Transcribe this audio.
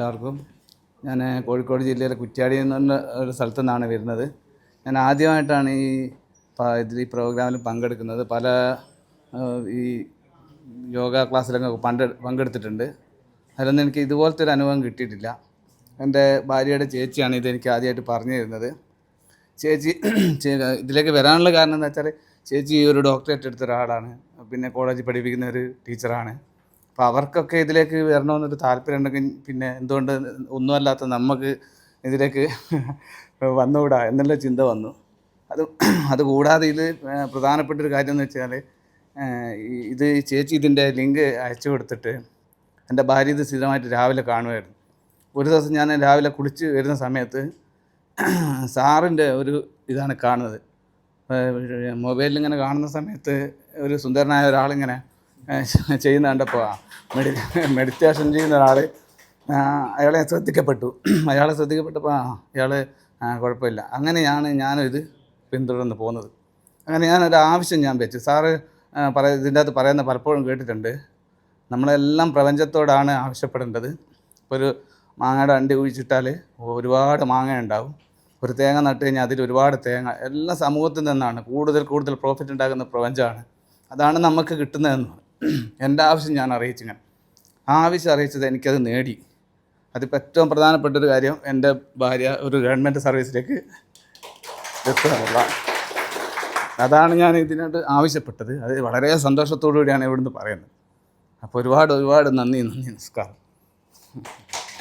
എല്ലാവർക്കും. ഞാൻ കോഴിക്കോട് ജില്ലയിലെ കുറ്റ്യാടി എന്ന് പറഞ്ഞ ഒരു സ്ഥലത്തു നിന്നാണ് വരുന്നത്. ഞാൻ ആദ്യമായിട്ടാണ് ഈ ഇതിൽ ഈ പ്രോഗ്രാമിൽ പങ്കെടുക്കുന്നത്. പല ഈ യോഗ ക്ലാസ്സിലൊക്കെ പണ്ട് പങ്കെടുത്തിട്ടുണ്ട്. അതിലൊന്നും എനിക്ക് ഇതുപോലത്തെ ഒരു അനുഭവം കിട്ടിയിട്ടില്ല. എന്റെ ഭാര്യയുടെ ചേച്ചിയാണ് ഇതെനിക്ക് ആദ്യമായിട്ട് പറഞ്ഞു തരുന്നത്. ചേച്ചി ഇതിലേക്ക് വരാനുള്ള കാരണം എന്താ വെച്ചാൽ ചേച്ചി ഒരു ഡോക്ടറേറ്റ് എടുത്ത ഒരാളാണ്. പിന്നെ കോളേജിൽ പഠിപ്പിക്കുന്ന ഒരു ടീച്ചറാണ് അപ്പോൾ അവർക്കൊക്കെ ഇതിലേക്ക് വരണമെന്നൊരു താല്പര്യം ഉണ്ടെങ്കിൽ പിന്നെ എന്തുകൊണ്ട് ഒന്നുമല്ലാത്ത നമുക്ക് ഇതിലേക്ക് വന്നുകൂടാ എന്നുള്ള ചിന്ത വന്നു. അത് അതുകൂടാതെ ഇത് പ്രധാനപ്പെട്ട ഒരു കാര്യം എന്ന് വെച്ചാൽ ഇത് ചേച്ചി ഇതിന്റെ ലിങ്ക് അയച്ചു കൊടുത്തിട്ട് എന്റെ ഭാര്യ ഇത് സ്ഥിരമായിട്ട് രാവിലെ കാണുമായിരുന്നു. ഒരു ദിവസം ഞാൻ രാവിലെ കുളിച്ച് വരുന്ന സമയത്ത് സാറിന്റെ ഒരു ഇതാണ് കാണുന്നത്. മൊബൈലിൽ ഇങ്ങനെ കാണുന്ന സമയത്ത് ഒരു സുന്ദരനായ ഒരാളിങ്ങനെ ചെയ്യുന്ന കണ്ടപ്പോൾ മെഡി മെഡിറ്റേഷൻ ചെയ്യുന്ന ഒരാൾ അയാളെ ശ്രദ്ധിക്കപ്പെട്ടു. അയാളെ ശ്രദ്ധിക്കപ്പെട്ടപ്പോൾ ആ ഇയാൾ കുഴപ്പമില്ല. അങ്ങനെയാണ് ഞാനും ഇത് പിന്തുടർന്ന് പോകുന്നത്. അങ്ങനെ ഞാനൊരു ആവശ്യം ഞാൻ വെച്ചു. സാറ് പറ ഇതിന്റെ അകത്ത് പറയുന്ന പലപ്പോഴും കേട്ടിട്ടുണ്ട്. നമ്മളെല്ലാം പ്രപഞ്ചത്തോടാണ് ആവശ്യപ്പെടേണ്ടത്. ഒരു മാങ്ങയുടെ അണ്ടി കുഴിച്ചിട്ടാൽ ഒരുപാട് മാങ്ങ ഉണ്ടാവും. ഒരു തേങ്ങ നട്ട് കഴിഞ്ഞാൽ അതിൽ ഒരുപാട് തേങ്ങ. എല്ലാ സമൂഹത്തിൽ നിന്നാണ് കൂടുതൽ കൂടുതൽ പ്രോഫിറ്റ് ഉണ്ടാകുന്ന പ്രപഞ്ചമാണ്. അതാണ് നമുക്ക് കിട്ടുന്നതെന്ന് എന്റെ ആവശ്യം ഞാൻ അറിയിച്ചു ആ ആവശ്യം അറിയിച്ചത് എനിക്കത് നേടി. അതിപ്പോൾ ഏറ്റവും പ്രധാനപ്പെട്ട ഒരു കാര്യം എന്റെ ഭാര്യ ഒരു ഗവൺമെന്റ് സർവീസിലേക്ക് എത്തുക എന്നുള്ളതാണ്. അതാണ് ഞാൻ ഇതിനോട് ആവശ്യപ്പെട്ടത്. അത് വളരെ സന്തോഷത്തോടു കൂടിയാണ് ഇവിടുന്ന് പറയുന്നത്. അപ്പോൾ ഒരുപാട് ഒരുപാട് നന്ദി നന്ദി നമസ്കാരം.